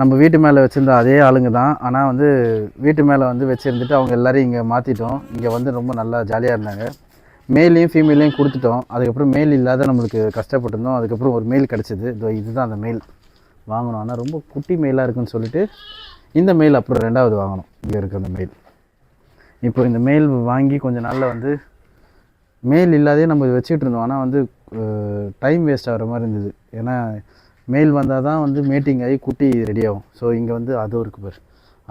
நம்ம வீட்டு மேலே வச்சுருந்த அதே ஆளுங்க தான். ஆனால் வந்து வீட்டு மேலே வந்து வச்சுருந்துட்டு அவங்க எல்லோரையும் இங்கே மாற்றிட்டோம் இங்கே வந்து ரொம்ப நல்லா ஜாலியாக இருந்தாங்க. மேலையும் ஃபீமேலையும் கொடுத்துட்டோம். அதுக்கப்புறம் மேல் இல்லாத நம்மளுக்கு கஷ்டப்பட்டிருந்தோம். அதுக்கப்புறம் ஒரு மெயில் கிடச்சிது. இதோ இதுதான் அந்த மெயில் வாங்கணும். ஆனால் ரொம்ப குட்டி மெயிலாக இருக்குன்னு சொல்லிட்டு இந்த மெயில் அப்புறம் ரெண்டாவது வாங்கணும். இங்கே இருக்க அந்த மெயில் இப்போ இந்த மெயில் வாங்கி கொஞ்ச நாளில் வந்து மெயில் இல்லாதே நம்ம வச்சுக்கிட்டு இருந்தோம். ஆனால் வந்து டைம் வேஸ்ட் ஆகிற மாதிரி இருந்தது. ஏன்னா மெயில் வந்தால் தான் வந்து மேட்டிங் ஆகி குட்டி ரெடி ஆகும். ஸோ இங்கே வந்து அதுவும் இருக்குது பாரு.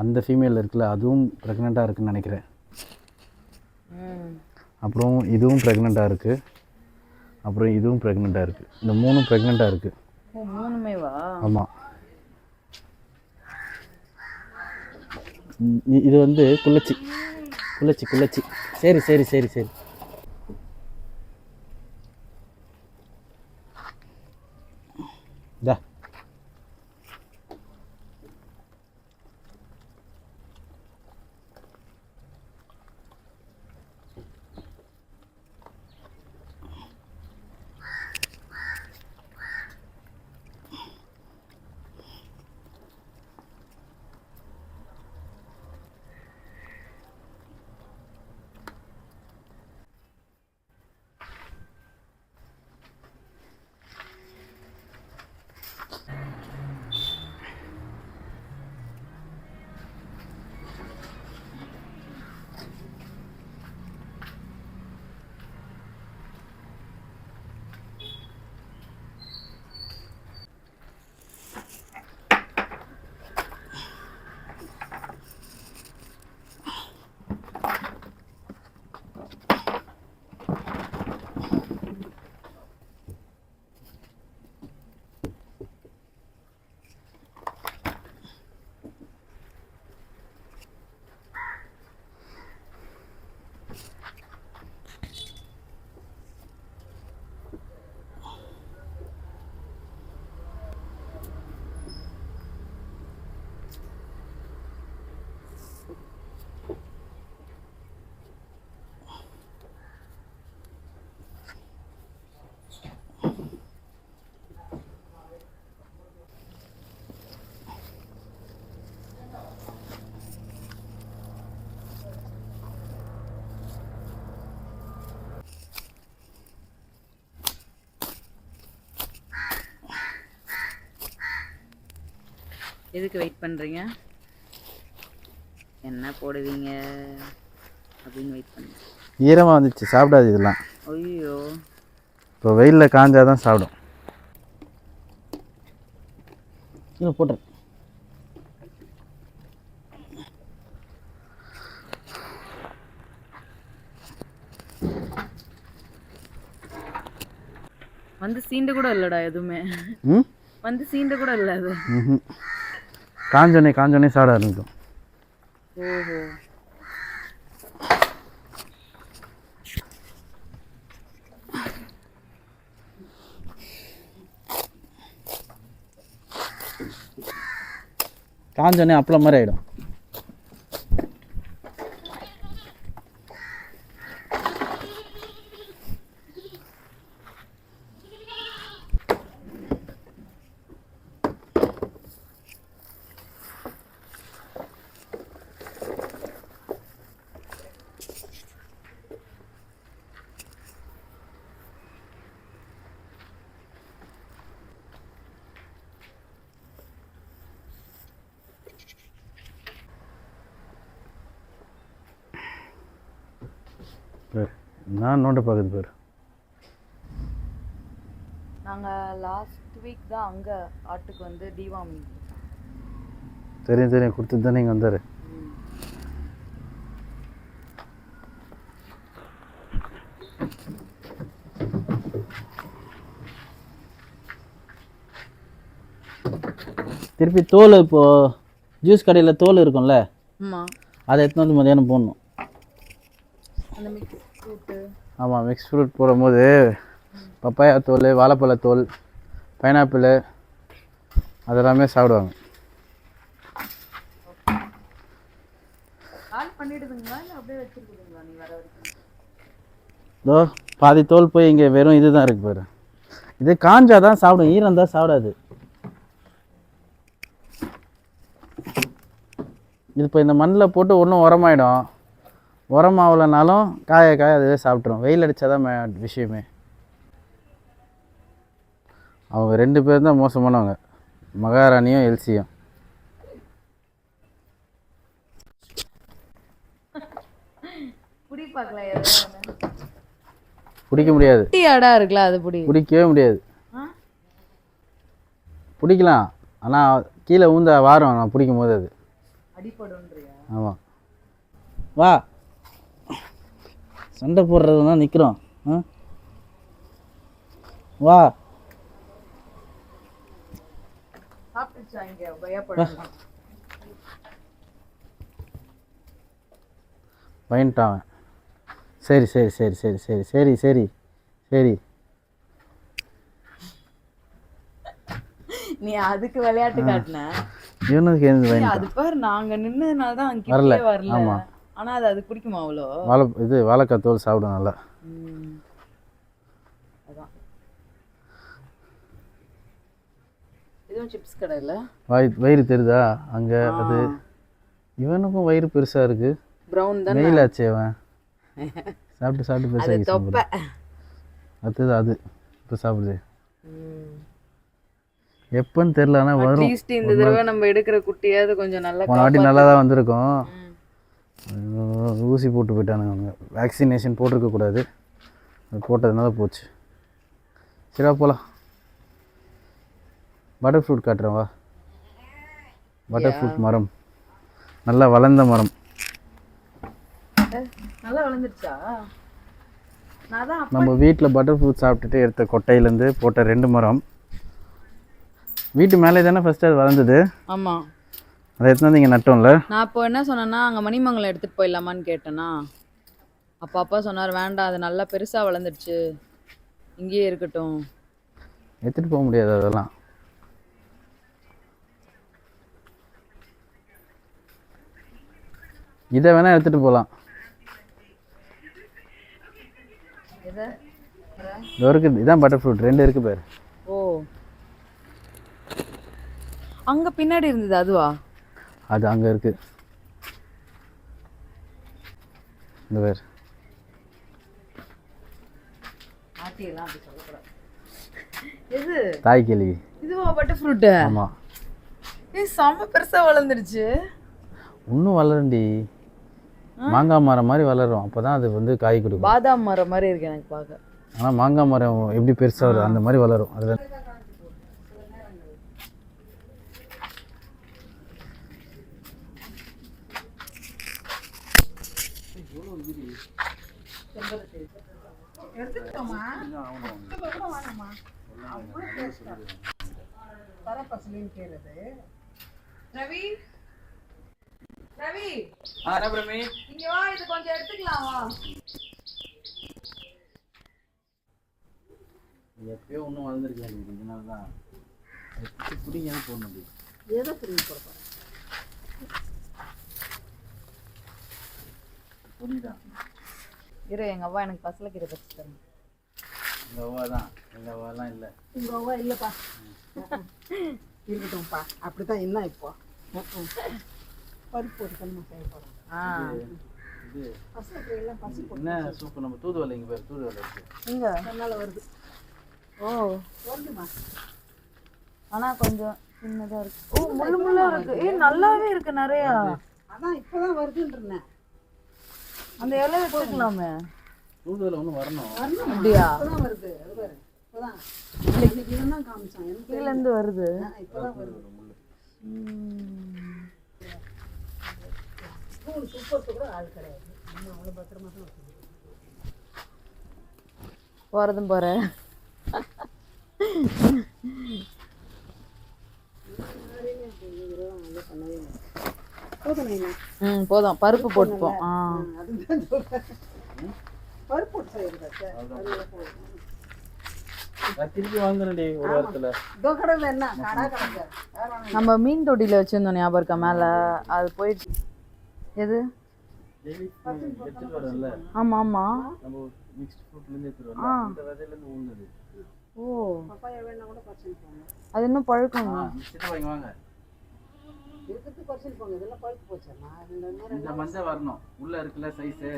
அந்த ஃபீமேல் இருக்குல்ல அதுவும் ப்ரெக்னெண்ட்டாக இருக்குன்னு நினைக்கிறேன். அப்புறம் இதுவும் ப்ரெக்னெண்ட்டாக இருக்குது அப்புறம் இதுவும் ப்ரெக்னெண்ட்டாக இருக்குது இந்த மூணும் ப்ரெக்னெண்ட்டாக இருக்குது ஆமாம் இது வந்து குள்ளச்சி குள்ளச்சி குள்ளச்சி சரி சரி சரி சரி. இதா எதுக்கு வெயிட் பண்ணுறீங்க என்ன போடுவீங்க? அப்படின்னு வெயிட் பண்ணுங்க. ஈரமாக வந்துச்சு சாப்பிடாது இதெல்லாம். ஐயோ. இப்போ வெயிலில் காஞ்சாதான் தான் சாப்பிடும். கீழே போட்டுரு. வந்து சீண்டு கூட இல்லைடா எதுவுமே. வந்து சீண்டு கூட இல்லை அது. ம் காஞ்சோனே காஞ்சோனே சாப்பிட ஆரம்பிக்கும். ஓஹோ. காஞ்சோனே அப்பளம் மாதிரி ஆகிடும் பேர். நான் நோண்ட பார்க்குது பேர். நாங்கள் லாஸ்ட் வீக் தான் அங்கே ஆட்டுக்கு வந்து டிவார்மிங் தெரியும் தெரியும். கொடுத்துட்டு தானே இங்கே வந்தார். திருப்பி தோல் இப்போது ஜூஸ் கடையில் தோல் இருக்கும்ல? ஆமாம் அதை எடுத்துன்னு வந்து மதியானம் போடணும். அந்த மிக்ஸ் ஆமாம் மிக்ஸ் ஃப்ரூட் போடும்போது பப்பாயா தோல் வாழைப்பழ தோல் பைனாப்பிள் அதெல்லாமே சாப்பிடுவாங்க. இதோ பாதி தோல் போய் இங்கே வெறும் இதுதான் இருக்கு பாரு. இது காஞ்சா தான் சாப்பிடும் ஈரம் தான் சாப்பிடாது. இது இப்போ இந்த மண்ணில் போட்டு ஒன்றும் உரமாயிடும். உரமாகலனாலும் காய காய அதுவே சாப்பிட்ரும் வெயில் அடித்தா தான் மே- விஷயமே. அவங்க ரெண்டு பேர் தான் மோசமானவங்க. மகாராணியும் எல்சியும். பிடிக்க முடியாது. ஆடா இருக்குல்ல அது புடி. பிடிக்கவே முடியாது. ஆ? பிடிக்கலாம் ஆனால் கீழே ஊந்த வாரம் நான் பிடிக்கும் போது அது ஆமாம் வா. சண்டை போடுறதுனா நிற்கிறோம் வா. பயன்ட்டான். சரி சரி சரி சரி சரி சரி சரி சரி. நீ அதுக்கு விளையாட்டு காட்டின. இவனுக்கு அது பாரு நாங்க நின்னதுனால தான் வரல. ஆமா. ஆனா அது அது பிடிக்குமா அவ்வளோ? வாழை இது வாழைக்காய் தோல் சாப்பிடும் நல்லா. அதான். இதுவும் சிப்ஸ் கடை இல்ல வாய் வயிறு தெரியுதா அங்கே அது இவனுக்கும் வயிறு பெருசாக இருக்கு. ப்ரௌன் தான்? வெயில் ஆச்சு அவன். சாப்பிட்டு சாப்பிட்டு பெருசாக தொப்பை. அடுத்தது அது. இப்போ சாப்பிடுது. எப்போன்னு தெரில ஆனால் வரும். இந்த தடவை நம்ம எடுக்கிற குட்டியாவது கொஞ்சம் நல்லா போன வாட்டி நல்லா தான் வந்திருக்கும். ஊசி போட்டு போயிட்டானுங்க அவங்க. வேக்சினேஷன் போட்டிருக்கக்கூடாது அது போட்டதுனால போச்சு. சரியா போகலாம் பட்டர் ஃப்ரூட் காட்டுறேன் வா. பட்டர் ஃப்ரூட் மரம். நல்லா வளர்ந்த மரம். நல்லா வளர்ந்துருச்சா? நம்ம வீட்டில் பட்டர் ஃப்ரூட் சாப்பிட்டுட்டு எடுத்த கொட்டையிலேருந்து போட்ட ரெண்டு மரம். வீட்டு மேலே தானே ஃபஸ்ட்டு அது வளர்ந்தது? ஆமா. அதை வந்து இங்கே நட்டோம்ல? நான் இப்போ என்ன சொன்னேன்னா அங்க மணிமங்கலம் எடுத்துட்டு போயிடலாமான்னு கேட்டேனா அப்பா அப்பா சொன்னார் வேண்டாம் அது நல்லா பெருசா வளர்ந்துடுச்சு. இங்கேயே இருக்கட்டும். எடுத்துகிட்டு போக முடியாது அதெல்லாம். இதை வேணால் எடுத்துகிட்டு போகலாம். இது? இருக்குது. இதான் பட்டர் ஃப்ரூட் ரெண்டு இருக்குது பேர். ஓ. அங்க பின்னாடி இருந்தது அதுவா? அது அங்கே இருக்குது இந்த பேர் தாய் கேள்வி. இதுவா பட்டர் ஃப்ரூட்டு ஆமாம் ஏய் செம்ம பெருசா வளர்ந்துருச்சு. இன்னும் வளரும்டி மாங்காய் மரம் மாதிரி வளரும். அப்போ தான் அது வந்து காய் கொடுக்கும். பாதாம் மரம் மாதிரி இருக்கு எனக்கு பார்க்க. ஆனால் மாங்காய் மரம் எப்படி பெருசாக வரும் அந்த மாதிரி வளரும். அதில் ரவி? ரவி? இங்க வா இது கொஞ்சம் எடுத்துக்கலாம் வா. எப்பயோ ஒன்றும் வளர்ந்துருக்கேன் இதனால தான். பிடிங்க போடணும் எதை புரிஞ்சு கொடுப்பேன் புரியுதா? இரு எங்க அவ்வா எனக்கு பசலக்கீரை பறிச்சு தரேன் எங்கள் அவ்வா தான் எங்கள் அவ்வாலாம் இல்லை. உங்க அவ்வா இல்லப்பா. இருக்கட்டும்ப்பா. அப்படித்தான் என்ன இப்போ? பருப்பு போட்டு நம்ம செய்ய போறோம். ஆ. இது பசங்க எல்லாம் பசி போட்டு என்ன சூப்பு? நம்ம தூதுவளை இங்கே பேர் தூதுவளை இருக்கு. இங்க அதனால வருது. ஓ. வருதுமா? ஆனா கொஞ்சம் சின்னதா இருக்கு. ஓ முள்ளு முள்ளா இருக்கு. ஏய் நல்லாவே இருக்கு நிறைய. அதான் இப்பதான் வருதுன்றேன். அந்த இலை எடுத்துக்கலாமே தூதுவளை ஒன்று வரணும். அப்படியா? இப்பதான் வருது. அது பாரு. இப்பதான். இன்னைக்கு இவன் தான் காமிச்சான். எனக்கு கீழ இருந்து வருது. இப்பதான் வருது. ஸ்கூல் சூப்பருக்கு கூட ஆள் கிடையாது. நம்ம அவ்வளோ பத்திரமா தான் வச்சுக்கணும் போறதும் போறேன் போதும் என்ன ம் போதும். பருப்பு போட்டுப்போம். ஆ. நம்ம மீன் தொட்டில வச்சுருந்தோம் ஞாபகம் இருக்கா? மேலே அது போயிடுச்சு. எது? ஆமாம் ஆமாம் ஓ. அது இன்னும் பழுக்கம். இருக்கிறது குறைச்சிட்டு போங்க. இதெல்லாம் பழுத்து போச்சேம்மா இந்த மஞ்சள் வரணும். உள்ள இருக்குல்ல சைஸு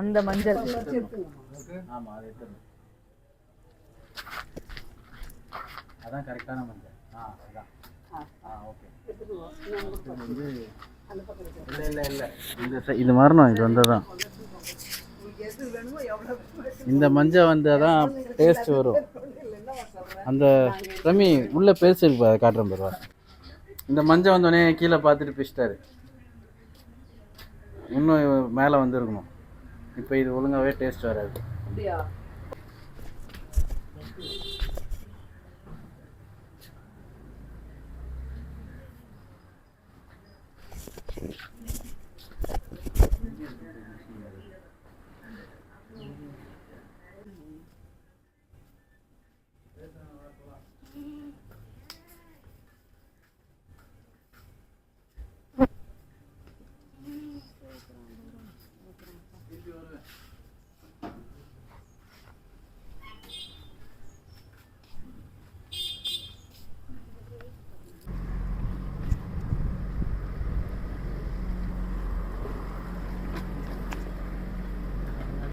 அந்த மஞ்சள். அதான் கரெக்டான மஞ்சள். ஆ அதான். ஆ ஓகே. இது வந்து இல்லை இல்லை இல்லை. இந்த இது வரணும் இது வந்தால் தான் இந்த மஞ்சள் வந்தால் தான் டேஸ்ட் வரும். அந்த ரமி உள்ள பெருசு இருக்கு பாரு, காட்டுறேன் பாரு இந்த மஞ்சள் வந்தோடனே கீழே பார்த்துட்டு பிச்சிட்டாரு இன்னும் மேலே வந்துருக்கணும். இப்போ இது ஒழுங்காகவே டேஸ்ட் வராது. அப்படியா?